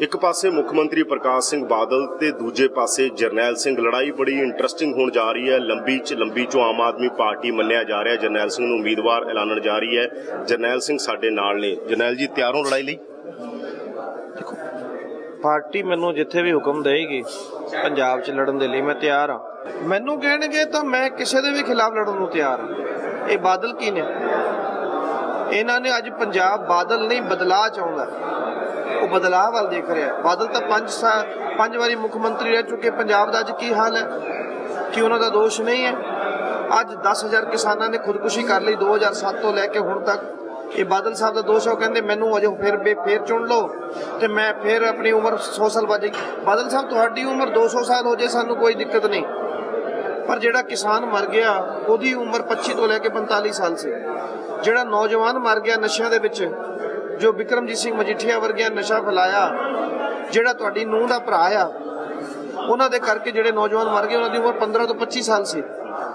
ਇੱਕ ਪਾਸੇ ਮੁੱਖ ਮੰਤਰੀ ਪ੍ਰਕਾਸ਼ ਸਿੰਘ ਬਾਦਲ ਤੇ ਦੂਜੇ ਪਾਸੇ ਜਰਨੈਲ ਸਿੰਘ। ਲੜਾਈ ਬੜੀ ਇੰਟਰਸਟਿੰਗ ਹੋਣ ਜਾ ਰਹੀ ਹੈ। ਲੰਬੀ ਚ ਲੰਬੀ ਚੋਂ ਆਮ ਆਦਮੀ ਪਾਰਟੀ ਮੰਨਿਆ ਜਾ ਰਿਹਾ। ਜਰਨੈਲ ਸਿੰਘ ਨੂੰ ਉਮੀਦਵਾਰ ਐਲਾਨਣ ਜਾ ਰਹੀ ਹੈ। ਜਰਨੈਲ ਸਿੰਘ ਸਾਡੇ ਨਾਲ ਨੇ। ਜਰਨੈਲ ਜੀ, ਤਿਆਰ ਹੋ ਲੜਾਈ ਲਈ? ਪਾਰਟੀ ਮੈਨੂੰ ਜਿੱਥੇ ਵੀ ਹੁਕਮ ਦੇਏਗੀ, ਪੰਜਾਬ 'ਚ ਲੜਨ ਦੇ ਲਈ ਮੈਂ ਤਿਆਰ ਹਾਂ। ਮੈਨੂੰ ਕਹਿਣਗੇ ਤਾਂ ਮੈਂ ਕਿਸੇ ਦੇ ਵੀ ਖਿਲਾਫ ਲੜਨ ਨੂੰ ਤਿਆਰ ਹਾਂ। ਇਹ ਬਾਦਲ ਕੀ ਨੇ? ਇਹਨਾਂ ਨੇ ਅੱਜ ਪੰਜਾਬ ਬਾਦਲ ਨਹੀਂ, ਬਦਲਾਅ ਚਾਹੁੰਦਾ। ਉਹ ਬਦਲਾਅ ਵੱਲ ਦੇਖ ਰਿਹਾ। ਬਾਦਲ ਤਾਂ ਪੰਜ ਸਾਲ ਪੰਜ ਵਾਰੀ ਮੁੱਖ ਮੰਤਰੀ ਰਹਿ ਚੁੱਕੇ। ਪੰਜਾਬ ਦਾ ਅੱਜ ਕੀ ਹਾਲ ਹੈ? ਕਿ ਉਹਨਾਂ ਦਾ ਦੋਸ਼ ਨਹੀਂ ਹੈ? ਅੱਜ 10000 ਕਿਸਾਨਾਂ ਨੇ ਖੁਦਕੁਸ਼ੀ ਕਰ ਲਈ 2007 ਤੋਂ ਲੈ ਕੇ ਹੁਣ ਤੱਕ। ਇਹ ਬਾਦਲ ਸਾਹਿਬ ਦਾ ਦੋਸ਼ ਹੈ। ਉਹ ਕਹਿੰਦੇ, ਮੈਨੂੰ ਅਜੇ ਫਿਰ ਬੇ, ਫੇਰ ਚੁਣ ਲਓ ਤੇ ਮੈਂ ਫਿਰ ਆਪਣੀ ਉਮਰ 100 ਸਾਲ ਵੱਧ ਬਾਦਲ ਸਾਹਿਬ, ਤੁਹਾਡੀ ਉਮਰ 200 ਸਾਲ ਹੋ ਜੇ, ਸਾਨੂੰ ਕੋਈ ਦਿੱਕਤ ਨਹੀਂ। ਪਰ ਜਿਹੜਾ ਕਿਸਾਨ ਮਰ ਗਿਆ, ਉਹਦੀ ਉਮਰ 25 ਤੋਂ ਲੈ ਕੇ 45 ਸਾਲ ਸੀ। ਜਿਹੜਾ ਨੌਜਵਾਨ ਮਰ ਗਿਆ ਨਸ਼ਿਆਂ ਦੇ ਵਿੱਚ ਜੋ ਵਿਕਰਮਜੀਤ ਸਿੰਘ ਮਜੀਠੀਆ ਵਰਗਿਆਂ ਨਸ਼ਾ ਫੈਲਾਇਆ ਜਿਹੜਾ ਤੁਹਾਡੀ ਨੂੰਹ ਦਾ ਭਰਾ ਆ ਉਹਨਾਂ ਦੇ ਕਰਕੇ ਜਿਹੜੇ ਨੌਜਵਾਨ ਮਰ ਗਏ ਉਹਨਾਂ ਦੀ ਉਮਰ 15 ਤੋਂ 25 ਸਾਲ ਸੀ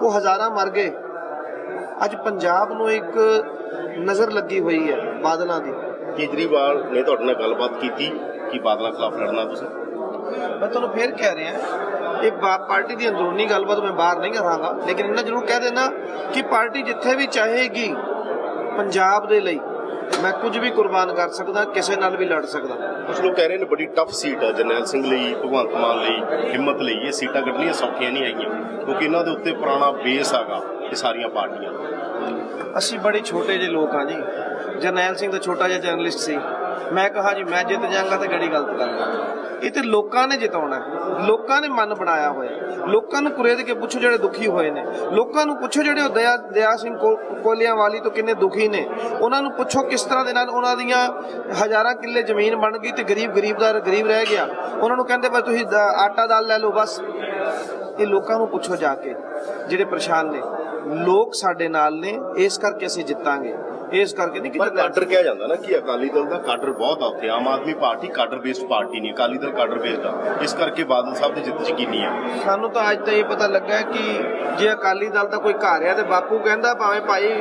ਉਹ ਹਜ਼ਾਰਾਂ ਮਰ ਗਏ। ਅੱਜ ਪੰਜਾਬ ਨੂੰ ਇੱਕ ਨਜ਼ਰ ਲੱਗੀ ਹੋਈ ਹੈ ਬਾਦਲਾਂ ਦੀ। ਕੇਜਰੀਵਾਲ ਨੇ ਤੁਹਾਡੇ ਨਾਲ ਗੱਲਬਾਤ ਕੀਤੀ ਕਿ ਬਾਦਲਾਂ ਖਿਲਾਫ ਲੜਨਾ ਤੁਸੀਂ? ਮੈਂ ਤੁਹਾਨੂੰ ਫੇਰ ਕਹਿ ਰਿਹਾ ਇਹ ਬਾ- ਪਾਰਟੀ ਦੀ ਅੰਦਰੂਨੀ ਗੱਲਬਾਤ ਮੈਂ ਬਾਹਰ ਨਹੀਂ ਕਰਾਂਗਾ ਲੇਕਿਨ ਇਹਨਾਂ ਜ਼ਰੂਰ ਕਹਿ ਦੇਣਾ ਕਿ ਪਾਰਟੀ ਜਿੱਥੇ ਵੀ ਚਾਹੇਗੀ ਪੰਜਾਬ ਦੇ ਲਈ ਮੈਂ ਕੁਝ ਵੀ ਕੁਰਬਾਨ ਕਰ ਸਕਦਾ ਕਿਸੇ ਨਾਲ ਵੀ ਲੜ ਸਕਦਾ। ਕੁਝ ਲੋਕ ਕਹਿ ਰਹੇ ਨੇ ਬੜੀ ਟਫ ਸੀਟ ਹੈ ਜਰਨੈਲ ਸਿੰਘ ਲਈ ਭਗਵੰਤ ਮਾਨ ਲਈ ਹਿੰਮਤ ਲਈ ਇਹ ਸੀਟਾਂ ਕੱਢਣੀਆਂ ਸੌਖੀਆਂ ਨਹੀਂ ਹੈਗੀਆਂ। ਕਿਉਂਕਿ ਇਹਨਾਂ ਦੇ ਉੱਤੇ ਪੁਰਾਣਾ ਬੇਸ ਹੈਗਾ ਇਹ ਸਾਰੀਆਂ ਪਾਰਟੀਆਂ ਅਸੀਂ ਬੜੇ ਛੋਟੇ ਜਿਹੇ ਲੋਕ ਹਾਂ ਜੀ। ਜਰਨੈਲ ਸਿੰਘ ਤਾਂ ਛੋਟਾ ਜਿਹਾ ਜਰਨਲਿਸਟ ਸੀ। ਮੈਂ ਕਹਾ ਜੀ ਮੈਂ ਜਿੱਤ ਜਾਵਾਂਗਾ ਤੇ ਗੜੀ ਗਲਤ ਕਰਾਂਗਾ ਇਹ ਤੇ ਲੋਕਾਂ ਨੇ ਜਿਤਾਉਣਾ ਲੋਕਾਂ ਨੇ ਮਨ ਬਣਾਇਆ ਹੋਇਆ ਲੋਕਾਂ ਨੂੰ ਕੁਰੇਦ ਕੇ ਪੁੱਛੋ ਜਿਹੜੇ ਦੁਖੀ ਹੋਏ ਨੇ। ਲੋਕਾਂ ਨੂੰ ਪੁੱਛੋ ਜਿਹੜੇ ਉਹ ਦਇਆ ਦਇਆ ਸਿੰਘ ਕੋ- ਕੋਲਿਆਂ ਵਾਲੀ ਤੋਂ ਕਿੰਨੇ ਦੁਖੀ ਨੇ। ਉਹਨਾਂ ਨੂੰ ਪੁੱਛੋ ਕਿਸ ਤਰ੍ਹਾਂ ਦੇ ਨਾਲ ਉਹਨਾਂ ਦੀਆਂ ਹਜ਼ਾਰਾਂ ਕਿੱਲੇ ਜ਼ਮੀਨ ਬਣ ਗਈ ਤੇ ਗਰੀਬ ਗਰੀਬ ਦਾ ਗਰੀਬ ਰਹਿ ਗਿਆ। ਉਹਨਾਂ ਨੂੰ ਕਹਿੰਦੇ, ਬਸ ਤੁਸੀਂ ਦ- ਆਟਾ ਦਾਲ ਲੈ ਲਓ, ਬਸ। ਇਹ ਲੋਕਾਂ ਨੂੰ ਪੁੱਛੋ ਜਾ ਕੇ, ਜਿਹੜੇ ਪਰੇਸ਼ਾਨ ਨੇ। ਲੋਕ ਸਾਡੇ ਨਾਲ ਨੇ, ਇਸ ਕਰਕੇ ਅਸੀਂ ਜਿੱਤਾਂਗੇ। ਇਸ ਕਰਕੇ ਨਹੀਂ ਕਿ ਪਰ। ਕਾਡਰ ਕਿਹਾ ਜਾਂਦਾ ਨਾ ਕਿ ਅਕਾਲੀ ਦਲ ਦਾ ਕਾਡਰ ਬਹੁਤ ਆ ਉੱਥੇ। Aam Aadmi party cadre based party ਨਹੀਂ ਅਕਾਲੀ ਦਲ ਕਾਡਰ ਬੇਸਡ ਆ। ਇਸ ਕਰਕੇ ਬਾਦਲ ਸਾਹਿਬ ਦੀ ਜਿੱਤ ਯਕੀਨੀ ਆ। ਸਾਨੂੰ ਤਾਂ ਅੱਜ ਤਾਂ ਇਹ ਪਤਾ ਲੱਗਾ ਹੈ ਕਿ ਜੇ ਅਕਾਲੀ ਦਲ ਦਾ ਕੋਈ ਘਰ ਆ ਤੇ ਬਾਪੂ ਕਹਿੰਦਾ ਭਾਵੇਂ ਭਾਈ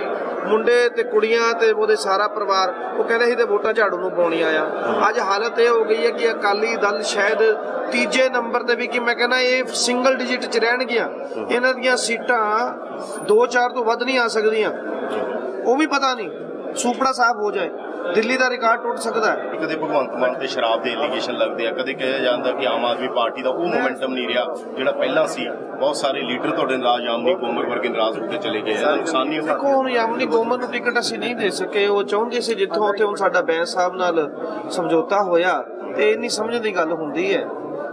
ਮੁੰਡੇ ਤੇ ਕੁੜੀਆਂ ਤੇ ਉਹਦੇ ਸਾਰਾ ਪਰਿਵਾਰ ਉਹ ਕਹਿੰਦੇ ਸੀ ਤੇ ਵੋਟਾਂ ਝਾੜੂ ਨੂੰ ਪਾਉਣੀਆਂ ਆ ਅੱਜ ਹਾਲਤ ਇਹ ਹੋ ਗਈ ਹੈ ਕਿ ਅਕਾਲੀ ਦਲ ਸ਼ਾਇਦ ਤੀਜੇ ਨੰਬਰ ਤੇ ਵੀ ਕਿ ਮੈਂ ਕਹਿੰਦਾ ਇਹ ਸਿੰਗਲ ਡਿਜਿਟ 'ਚ ਰਹਿਣਗੀਆਂ। ਇਹਨਾਂ ਦੀਆਂ ਸੀਟਾਂ 2-4 ਤੋਂ ਵੱਧ ਨਹੀਂ ਆ ਸਕਦੀਆਂ। ਉਹ ਵੀ ਪਤਾ ਨਹੀਂ। ਸੁਪੜਾ ਸਾਫ਼ ਹੋ ਜਾਏ ਦਿੱਲੀ ਦਾ ਰਿਕਾਰਡ ਟੁੱਟ ਸਕਦਾ ਹੈ। ਕਦੇ ਭਗਵੰਤ ਮਾਨ ਤੇ ਸ਼ਰਾਬ ਦੇ ਐਲੀਗੇਸ਼ਨ ਲੱਗਦੇ ਆ। ਕਦੇ ਕਿਹਾ ਜਾਂਦਾ ਕਿ ਆਮ ਆਦਮੀ ਪਾਰਟੀ ਦਾ ਉਹ ਮੋਮੈਂਟਮ ਨਹੀਂ ਰਿਹਾ ਜਿਹੜਾ ਪਹਿਲਾਂ ਸੀ। ਬਹੁਤ ਸਾਰੇ ਲੀਡਰ ਤੁਹਾਡੇ ਨਾਰਾਜ਼ ਆਮਨੀ ਕੋਮਰ ਵਰਗੇ ਨਾਰਾਜ਼ ਹੋ ਕੇ ਚਲੇ ਗਏ ਇਹਦਾ ਨੁਕਸਾਨ ਨਹੀਂ ਹੁੰਦਾ। ਦੇਖੋ ਹੁਣ ਗੋਮਨ ਨੂੰ ਟਿਕਟ ਅਸੀਂ ਨਹੀਂ ਦੇ ਸਕੇ। ਉਹ ਚਾਹੁੰਦੇ ਸੀ ਜਿੱਥੋਂ ਉੱਥੇ ਹੁਣ ਸਾਡਾ ਬੈਂਸ ਸਾਹਿਬ ਨਾਲ ਸਮਝੌਤਾ ਹੋਇਆ ਤੇ ਇੰਨੀ ਸਮਝਣ ਦੀ ਗੱਲ ਹੁੰਦੀ ਹੈ।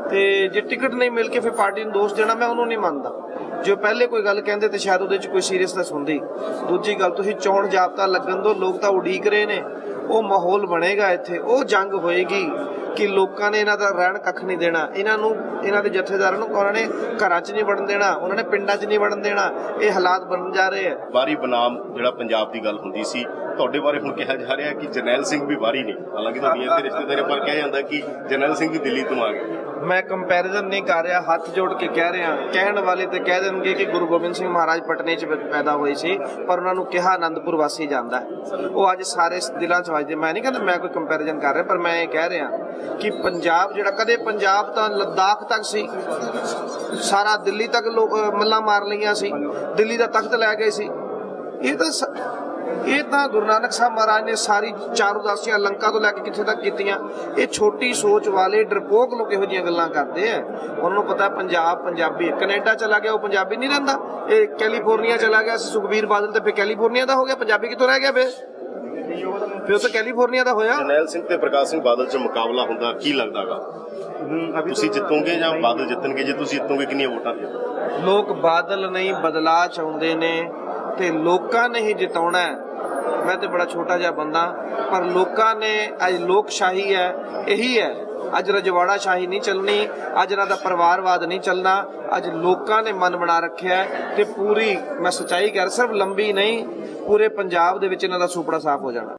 ਤੇ ਜੇ ਟਿਕਟ ਨਹੀਂ ਮਿਲ ਕੇ ਫਿਰ ਪਾਰਟੀ ਨੂੰ ਦੋਸ਼ ਦੇਣਾ, ਮੈਂ ਉਹਨੂੰ ਨਹੀਂ ਮੰਨਦਾ। ਜੇ ਪਹਿਲੇ ਕੋਈ ਗੱਲ ਕਹਿੰਦੇ ਤੇ ਸ਼ਾਇਦ ਉਹਦੇ 'ਚ ਕੋਈ ਸੀਰੀਅਸਨੈਸ ਹੁੰਦੀ। ਦੂਜੀ ਗੱਲ, ਤੁਸੀਂ ਚੋਣ ਜਾਬਤਾ ਲੱਗਣ ਦੋ ਲੋਕ ਤਾਂ ਉਡੀਕ ਰਹੇ ਨੇ। ਉਹ ਮਾਹੌਲ ਬਣੇਗਾ ਇੱਥੇ, ਉਹ ਜੰਗ ਹੋਏਗੀ। ਕਿ ਲੋਕਾਂ ਨੇ ਇਹਨਾਂ ਦਾ ਰਹਿਣ ਕੱਖ ਨਹੀਂ ਦੇਣਾ। ਇਹਨਾਂ ਨੂੰ ਇਹਨਾਂ ਦੇ ਜਥੇਦਾਰਾਂ ਨੂੰ ਉਹਨਾਂ ਨੇ ਘਰਾਂ 'ਚ ਨਹੀਂ ਵੜਨ ਦੇਣਾ ਉਹਨਾਂ ਨੇ ਪਿੰਡਾਂ 'ਚ ਨਹੀਂ ਵੜਨ ਦੇਣਾ। ਇਹ ਹਾਲਾਤ ਬਣਨ ਜਾ ਰਹੇ ਆ। ਬਾਰੀ ਬਨਾਮ ਜਿਹੜਾ ਪੰਜਾਬ ਦੀ ਗੱਲ ਹੁੰਦੀ ਸੀ ਤੁਹਾਡੇ ਬਾਰੇ ਹੁਣ ਕਿਹਾ ਜਾ ਰਿਹਾ ਕਿ ਜਰਨੈਲ ਸਿੰਘ ਵੀ ਬਾਰੀ ਨੇ ਹਾਲਾਂਕਿ ਤੁਹਾਡੀਆਂ ਤੇ ਰਿਸ਼ਤੇਦਾਰਾਂ ਪਰ ਕਿਹਾ ਜਾਂਦਾ ਕਿ ਜਰਨੈਲ ਸਿੰਘ ਵੀ ਦਿੱਲੀ ਤੋਂ ਆ ਗਏ। ਮੈਂ ਕੰਪੈਰੀਜ਼ਨ ਨਹੀਂ ਕਰ ਰਿਹਾ ਹੱਥ ਜੋੜ ਕੇ ਕਹਿ ਰਿਹਾ। ਕਹਿਣ ਵਾਲੇ ਤੇ ਕਹਿ ਦੇਣਗੇ ਕਿ ਗੁਰੂ ਗੋਬਿੰਦ ਸਿੰਘ ਮਹਾਰਾਜ ਪਟਨੇ 'ਚ ਪੈਦਾ ਹੋਏ ਸੀ ਪਰ ਉਹਨਾਂ ਨੂੰ ਕਿਹਾ ਆਨੰਦਪੁਰ ਵਾਸੀ ਜਾਂਦਾ ਹੈ। ਉਹ ਅੱਜ ਸਾਰੇ ਦਿਲਾਂ 'ਚ ਵੱਜਦੇ। ਮੈਂ ਨਹੀਂ ਕਹਿੰਦਾ ਮੈਂ ਕੋਈ ਕੰਪੈਰੀਜ਼ਨ ਕਰ ਰਿਹਾ ਪਰ ਮੈਂ ਇਹ ਕਹਿ ਰਿਹਾ ਕਿ ਪੰਜਾਬ ਜਿਹੜਾ, ਕਦੇ ਪੰਜਾਬ ਤਾਂ ਲੱਦਾਖ ਤੱਕ ਸੀ, ਸਾਰਾ ਦਿੱਲੀ ਤੱਕ ਲੋਕ ਮਾਰ ਲਈਆਂ ਸੀ, ਦਿੱਲੀ ਦਾ ਤਖਤ ਲੈ ਗਏ ਸੀ। ਇਹ ਤਾਂ ਇਹ ਤਾਂ ਗੁਰੂ ਨਾਨਕ ਸਾਹਿਬ ਮਹਾਰਾਜ ਨੇ ਸਾਰੀ ਚਾਰ ਉਦਾਸੀਆਂ ਲੰਕਾ ਤੋਂ ਲੈ ਕੇ ਕਿੱਥੇ ਤੱਕ ਕੀਤੀਆਂ। ਇਹ ਛੋਟੀ ਸੋਚ ਵਾਲੇ ਡਰਪੋਕ ਲੋਕ ਇਹੋ ਜਿਹੀਆਂ ਗੱਲਾਂ ਕਰਦੇ ਆ। ਉਹਨਾਂ ਨੂੰ ਪਤਾ ਪੰਜਾਬ, ਪੰਜਾਬੀ ਹੈ। ਕੈਨੇਡਾ ਚਲਾ ਗਿਆ, ਉਹ ਪੰਜਾਬੀ ਨਹੀਂ ਰਹਿੰਦਾ। ਇਹ ਕੈਲੀਫੋਰਨੀਆ ਚਲਾ ਗਿਆ, ਸੁਖਬੀਰ ਬਾਦਲ ਤੇ ਫਿਰ ਕੈਲੀਫੋਰਨੀਆ ਦਾ ਹੋ ਗਿਆ, ਪੰਜਾਬੀ ਕਿੱਥੋਂ ਰਹਿ ਗਿਆ ਫਿਰ? ਫਿਰ ਤਾਂ ਕੈਲੀਫੋਰਨੀਆ ਦਾ ਹੋਇਆ? ਜਰਨੈਲ ਸਿੰਘ ਤੇ ਪ੍ਰਕਾਸ਼ ਸਿੰਘ ਬਾਦਲ 'ਚ ਮੁਕਾਬਲਾ ਹੁੰਦਾ ਕੀ ਲੱਗਦਾਗਾ? ਤੁਸੀਂ ਜਿੱਤੋਗੇ ਜਾਂ ਬਾਦਲ ਜਿੱਤਣਗੇ? ਜੇ ਤੁਸੀਂ ਜਿੱਤੋਗੇ ਕਿੰਨੀਆਂ ਵੋਟਾਂ? ਲੋਕ ਬਾਦਲ ਨਹੀਂ ਬਦਲਾ ਚਾਹੁੰਦੇ ਨੇ ਤੇ ਲੋਕਾਂ ਨੇ ਹੀ ਜਿਤਾਉਣਾ ਮੈਂ ਤੇ ਬੜਾ ਛੋਟਾ ਜਿਹਾ ਬੰਦਾ ਪਰ ਲੋਕਾਂ ਨੇ ਅੱਜ ਲੋਕਸ਼ਾਹੀ ਹੈ ਇਹੀ ਹੈ ਅੱਜ ਰਜਵਾੜਾ ਸ਼ਾਹੀ ਨਹੀਂ ਚੱਲਣੀ, ਅੱਜ ਇਹਨਾਂ ਦਾ ਪਰਿਵਾਰਵਾਦ ਨਹੀਂ ਚੱਲਣਾ, ਅੱਜ ਲੋਕਾਂ ਨੇ ਮਨ ਬਣਾ ਰੱਖਿਆ ਹੈ ਤੇ ਪੂਰੀ ਮੈਂ ਸੱਚਾਈ ਕਰ ਰਿਹਾ, ਸਿਰਫ ਲੰਬੀ ਨਹੀਂ, ਪੂਰੇ ਪੰਜਾਬ ਦੇ ਵਿੱਚ ਇਹਨਾਂ ਦਾ ਸੁਪੜਾ ਸਾਫ਼ ਹੋ ਜਾਣਾ।